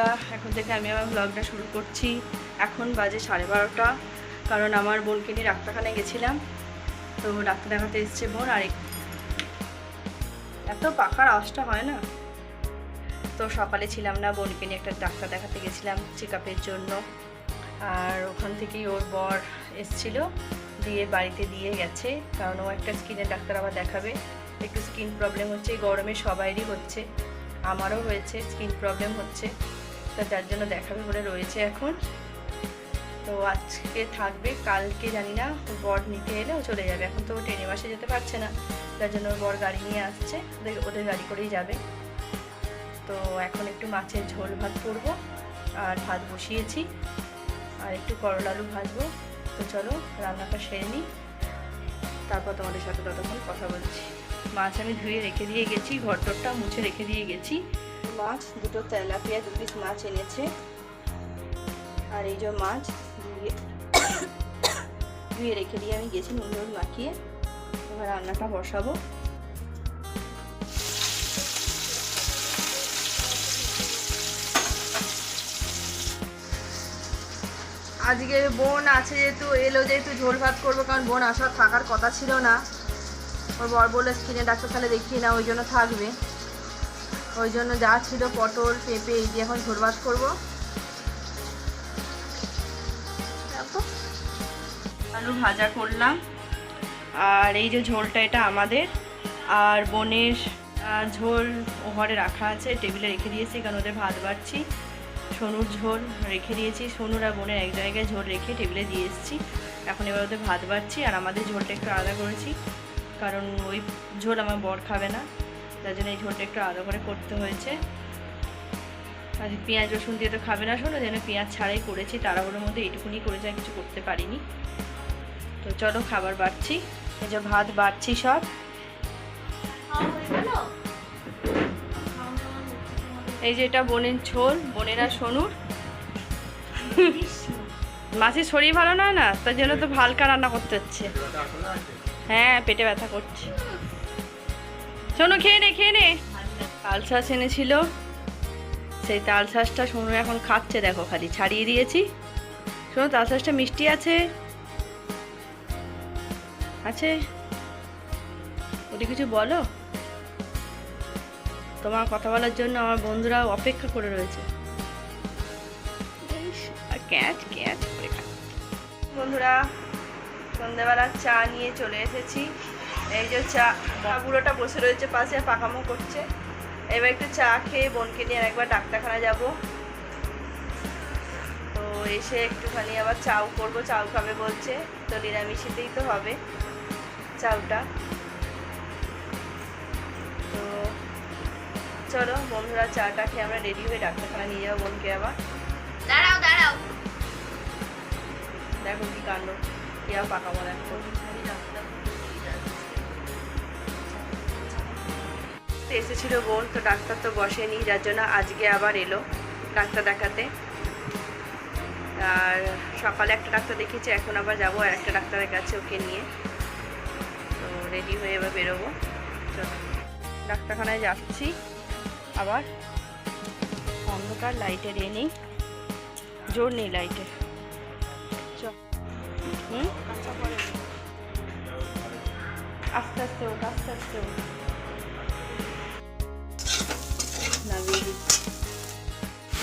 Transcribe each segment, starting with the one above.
বন্ধুরা এখন থেকে আমি আমার ব্লগটা শুরু করছি। এখন বাজে সাড়ে বারোটা, কারণ আমার বোনকে নিয়ে ডাক্তারখানায় গেছিলাম। তো ডাক্তার দেখাতে এসছে বোন, আর এত পাখার আওয়াজটা হয় না? তো সকালে ছিলাম না, বোনকে নিয়ে একটা ডাক্তার দেখাতে গেছিলাম চেক জন্য। আর ওখান থেকেই ওর বর এসছিল, দিয়ে বাড়িতে দিয়ে গেছে, কারণ ও একটা স্কিনের ডাক্তার আবার দেখাবে। একটু স্কিন প্রবলেম হচ্ছে গরমে সবাইরই হচ্ছে। আমারও হয়েছে স্কিন প্রবলেম হচ্ছে। তা যার জন্য দেখাবে বলে রয়েছে এখন। তো আজকে থাকবে, কালকে জানি না, বর নিতে এলে ও চলে যাবে। এখন তো ট্রেনে বাসে যেতে পারছে না, যার জন্য বর গাড়ি নিয়ে আসছে। ওদের ওদের গাড়ি করেই যাবে। তো এখন একটু মাছের ঝোল ভাত করব, আর ভাত বসিয়েছি। আর একটু করলা আলু ভাজবো। তো চলো, রান্নাটা সেরে নিই। তারপর তোমাদের সাথে ততক্ষণ কথা বলছি। মাছ আমি ধুয়ে রেখে দিয়ে গেছি ঘরটরটা মুছে রেখে দিয়ে গেছি। মাছ, দুটো তেলাপিয়া, দু পিস মাছ এনেছে। আর এই যে মাছ, ধুয়ে রেখে দিয়ে আমি গেছি নুন নুন মাখিয়ে। এবার রান্নাটা বসাবো। আজকে বোন আছে যেহেতু, এলো যেহেতু ঝোল ভাত করব, কারণ বোন আসার থাকার কথা ছিল না। ওর বর বলে স্কিনে ডাক্তার তাহলে দেখিয়ে না ওই জন্য থাকবে। ওই জন্য যা ছিল পটল, পেঁপে, এই দিয়ে এখন ভাত করব। আলু ভাজা করলাম। আর এই যে ঝোলটা এটা আমাদের। আর বোনের ঝোল ও ঘরে রাখা আছে, টেবিলে রেখে দিয়েছি, কারণ ওদের ভাত বাড়ছি। সোনুর ঝোল রেখে দিয়েছি। সোনুর আর বোনের এক জায়গায় ঝোল রেখে টেবিলে দিয়ে এসেছি। এখন এবার ওদের ভাত বাড়ছি, আর আমাদের ঝোলটা একটু আলাদা করেছি। কারণ ওই ঝোল আমার বর খাবে না। যার জন্য এই ঝোলটা একটু আলাদা করে করতে হয়েছে। আর পেঁয়াজ, রসুন দিয়ে তো খাবে না, শোনো, যেন পেঁয়াজ ছাড়াই করেছি, তাড়াহুড়োর মধ্যে এইটুকুনি করেছি আর কিছু করতে পারিনি। তো চলো খাবার বাড়ছি, এই যে ভাত বাড়ছি সব। এই যে এটা বোনের ঝোল, বোনেরা সোনুর। মাসির শরীর ভালো নয় না? তার জন্য তো হালকা রান্না করতে হচ্ছে। হ্যাঁ পেটে ব্যথা করছে। শোনো, খেয়ে নে খেয়ে নে। তাল শাঁস এনেছিল। সেই তাল সোনু এখন খাচ্ছে, দেখো খালি, ছাড়িয়ে দিয়েছি। শোনো, তাল শাঁসটা মিষ্টি আছে? আছে? ওটি কিছু বলো। তোমার কথা বলার জন্য আমার বন্ধুরা অপেক্ষা করে রয়েছে। বন্ধুরা সন্ধ্যেবেলা চা নিয়ে চলে এসেছি। এই যে চা বুড়োটা বসে রয়েছে পাশে পাকামো করছে। এবার একটু চা খেয়ে বোনকে নিয়ে একবার ডাক্তারখানা যাব। তো এসে একটুখানি আবার চাউ করব চাউ খাবে বলছে। তো নিরামিষেতেই তো হবে চাউটা। তো চলো বন্ধুরা চাটা খেয়ে আমরা রেডি হয়ে ডাক্তারখানা নিয়ে যাব বোনকে আবার। দাঁড়াও দাঁড়াও। দেখো কি কাণ্ড কি আর পাকাবো দেখো। তো এসেছিল বোন, তো ডাক্তার তো বসেনি, যার জন্য আজকে আবার এলো ডাক্তার দেখাতে। আর সকালে একটা ডাক্তার দেখিয়েছে, এখন আবার যাব আর একটা ডাক্তারের কাছে ওকে নিয়ে। তো রেডি হয়ে এবার বেরোবো। ডাক্তারখানায় যাচ্ছি। আবার অন্ধকার লাইটের এ নেই। জোর নেই লাইটের হুম? আস্তে আস্তে ওঠ আস্তে আস্তে ওঠ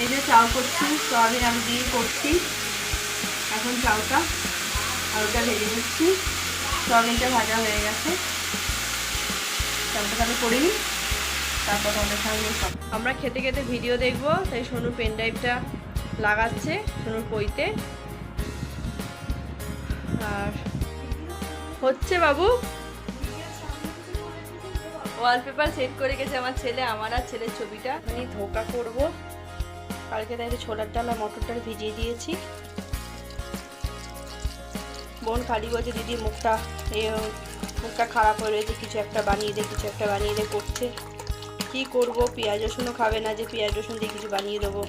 এই যে চাউ করছি, সয়াবিন আমি দিয়ে করছি। এখন চাউটা আলুটা ভেজে দিচ্ছি সয়াবিনটা ভাজা হয়ে গেছে। চাউটা তাহলে করে নিই। তারপর তোমাদের সঙ্গে আমরা খেতে খেতে ভিডিও দেখব, তাই সোনু পেন ড্রাইভটা লাগাচ্ছে, সোনুর পইতে। আর হচ্ছে বাবু? ওয়ালপেপার সেট করে গেছে আমার ছেলে, আমার আর ছেলের ছবিটা। আমি ধোকা করব। কালকে তাই ছোলার ডাল আর মটর ডাল ভিজিয়ে দিয়েছি। বোন খালি বলছে, দিদি, মুখটা মুখটা খারাপ হয়ে রয়েছে, কিছু একটা বানিয়ে দে, কিছু একটা বানিয়ে দে, করছে। কি করব? পেঁয়াজ রসুনও খাবে না যে, পেঁয়াজ রসুন দিয়ে কিছু বানিয়ে দেবো।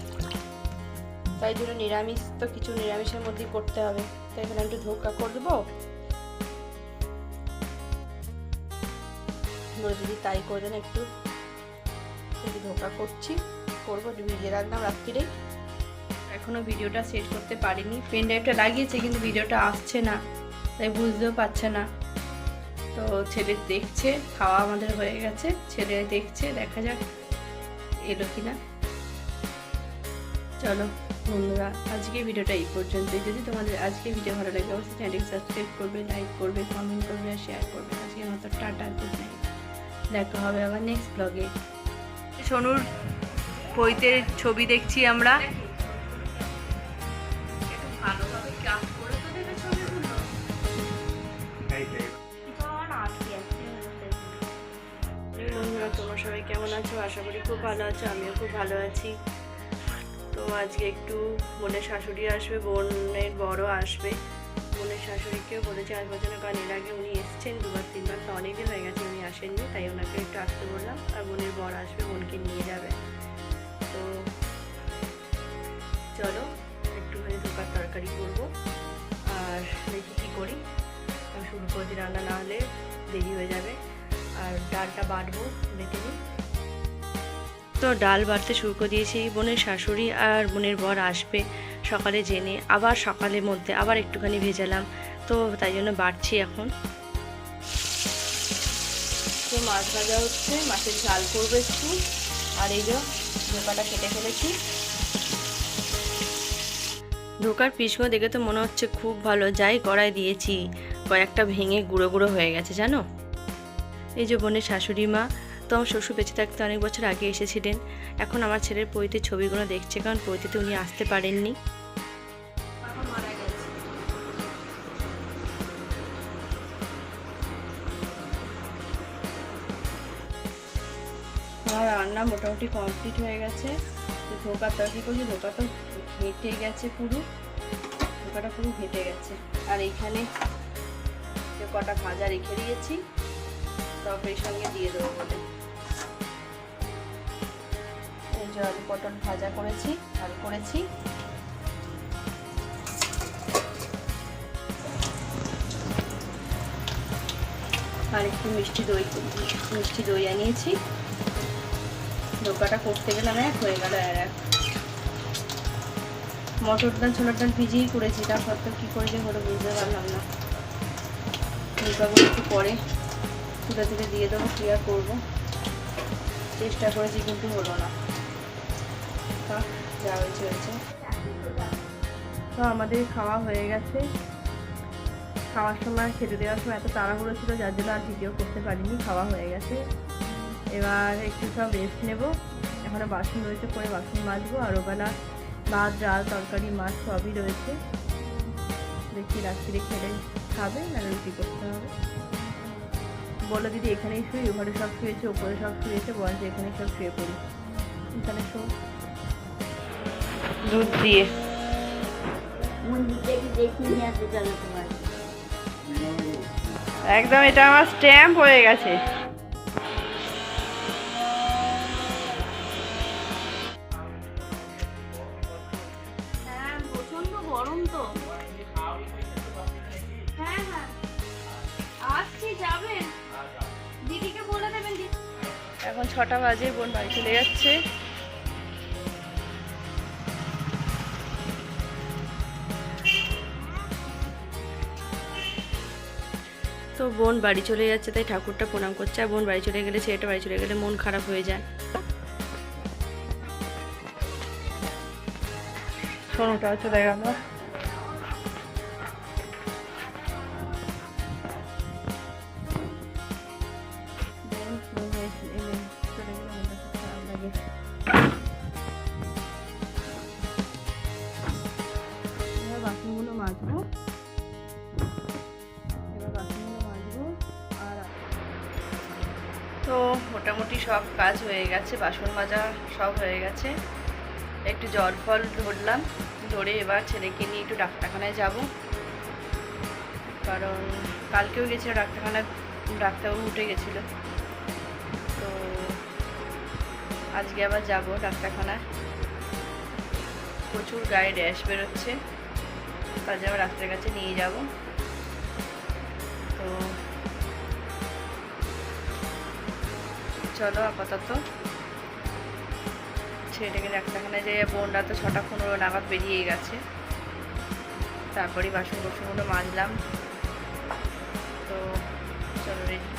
তাই জন্য নিরামিষ, তো কিছু নিরামিষের মধ্যেই করতে হবে। তাই এখানে একটু ধোকা করে দেবো? বলে দিদি, তাই করে দেন একটু ধোকা করছি। করব ভিজিয়ে রাখলাম রাত্রিরে এখনও ভিডিওটা সেট করতে পারিনি। পেন ড্রাইভটা লাগিয়েছে কিন্তু ভিডিওটা আসছে না তাই বুঝতেও পারছে না। তো ছেলে দেখছে খাওয়া আমাদের হয়ে গেছে ছেলে দেখছে দেখা যাক এলো কি না চলো বন্ধুরা আজকে ভিডিওটা এই পর্যন্তই। যদি তোমাদের আজকে ভিডিও ভালো লাগে অবশ্যই চ্যানেলকে সাবস্ক্রাইব করবে লাইক করবে কমেন্ট করবে আর শেয়ার করবে। আজকে মতো টাটা গুড নাইট দেখা হবে আবার নেক্সট ব্লগে সোনুর বইতে ছবি দেখছি আমরা। তোমরা সবাই কেমন আছো? আশা করি খুব ভালো আছো, আমিও খুব ভালো আছি। তো আজকে একটু বোনের শাশুড়ি আসবে, বোনের বড় আসবে। বোনের শাশুড়িকেও বলেছে, আজ বছর কারণ এর আগে উনি এসছেন, দুবার, তিনবার, তো অনেকদিন হয়ে গেছে উনি আসেননি, তাই ওনাকে একটু আসতে বললাম। আর বোনের বর আসবে, বোনকে নিয়ে যাবে। তরকারি করব। আর দেখি কী করি। শুরু করে দিই রান্না, না হলে দেরি হয়ে যাবে। আর ডালটা বাটবো, বেটে নিই। তো ডাল বাড়তে শুরু করে দিয়েছি। বোনের শাশুড়ি আর বোনের বর আসবে সকালে জেনে। আবার সকালের মধ্যে আবার একটুখানি ভেজালাম। তো তাই জন্য বাড়ছি এখন। তো মাছ ভাজা হচ্ছে, মাছের ঝাল করব একটু। আর এই যে ধোকাটা কেটে ফেলেছি। ধোকার পিসগুলো দেখে তো মনে হচ্ছে খুব ভালো। যাই কড়াই দিয়েছি। কয়েকটা ভেঙে গুঁড়ো গুঁড়ো হয়ে গেছে, জানো? এই যে বোনের শাশুড়ি মা, তো আমার শ্বশুর বেঁচে থাকতে অনেক বছর আগে এসেছিলেন। এখন আমার ছেলের পৈতে ছবিগুলো দেখছে, কারণ পৈতেতে উনি আসতে পারেননি। রান্না মোটামুটি কমপ্লিট হয়ে গেছে। তো ধোকার তরকারি করছি ধোকা তো ঘেটে গেছে পুরো। ধোকাটা পুরো ঘেটে গেছে। আর এইখানে কটা ভাজা রেখে দিয়েছি তরকারির সঙ্গে দিয়ে দেবো বলে। আলু পটল ভাজা করেছি, আর করেছি। আর একটু মিষ্টি দই মিষ্টি দই আনিয়েছি। ধোকাটা করতে গেলাম এক হয়ে গেল আর এক মটর ডাল, ছোলার ডাল ভিজিয়েই করেছি তার সত্ত্বেও কী করে যে হলো বুঝতে পারলাম না। ধোকাগুলো একটু পরে তুলে তুলে দিয়ে দেবো ক্লিয়ার করব। চেষ্টা করেছি, কিন্তু হলো না। যা হয়েছে হয়েছে। তো আমাদের খাওয়া হয়ে গেছে। খাওয়ার সময় খেতে দেওয়ার সময় এত তাড়াহুড়ো ছিল, যার জন্য আর ভিডিও করতে পারিনি, খাওয়া হয়ে গেছে। এবার একটু সব রেস্ট নেব। এখনও বাসন রয়েছে পরে বাসন মাজবো। আর ওবেলা ভাত ডাল তরকারি মাছ সবই রয়েছে। দেখি রাত্রিরে খেলে খাবে না রুটি করতে হবে। বলো দিদি এখানেই শুই? ওখানে সব শুয়েছে ওপরে সব শুয়েছে বল যে এখানে সব শুয়ে পড়ি। এখানে শো। দুধ দিয়ে। একদম এটা আমার স্ট্যাম্প হয়ে গেছে। ছটা বাজে, বোন বাড়ি চলে যাচ্ছে। তো বোন বাড়ি চলে যাচ্ছে, তাই ঠাকুরটা প্রণাম করছে। আর বোন বাড়ি চলে গেলে, ছেলেটা বাড়ি চলে গেলে মন খারাপ হয়ে যায়। সোনুটাও চলে গেল। সব কাজ হয়ে গেছে, বাসন মাজা সব হয়ে গেছে। একটু জল ফল ধরলাম, ধরে এবার ছেলেকে নিয়ে একটু ডাক্তারখানায় যাব। কারণ কালকেও গেছিল ডাক্তারখানায় ডাক্তারবাবু উঠে গেছিল। তো আজকে আবার যাব ডাক্তারখানায়। প্রচুর গায়ে র্যাশ বেরোচ্ছে। তার আবার ডাক্তারের কাছে নিয়ে যাব। তো চলো আপাতত। ছেলেটাকে ডাক্তারখানায় যে বোনরা তো ছটা পনেরো নাগাদ বেরিয়ে গেছে। তারপরেই বাসন কোসনগুলো মাজলাম। তো চলো রেডি।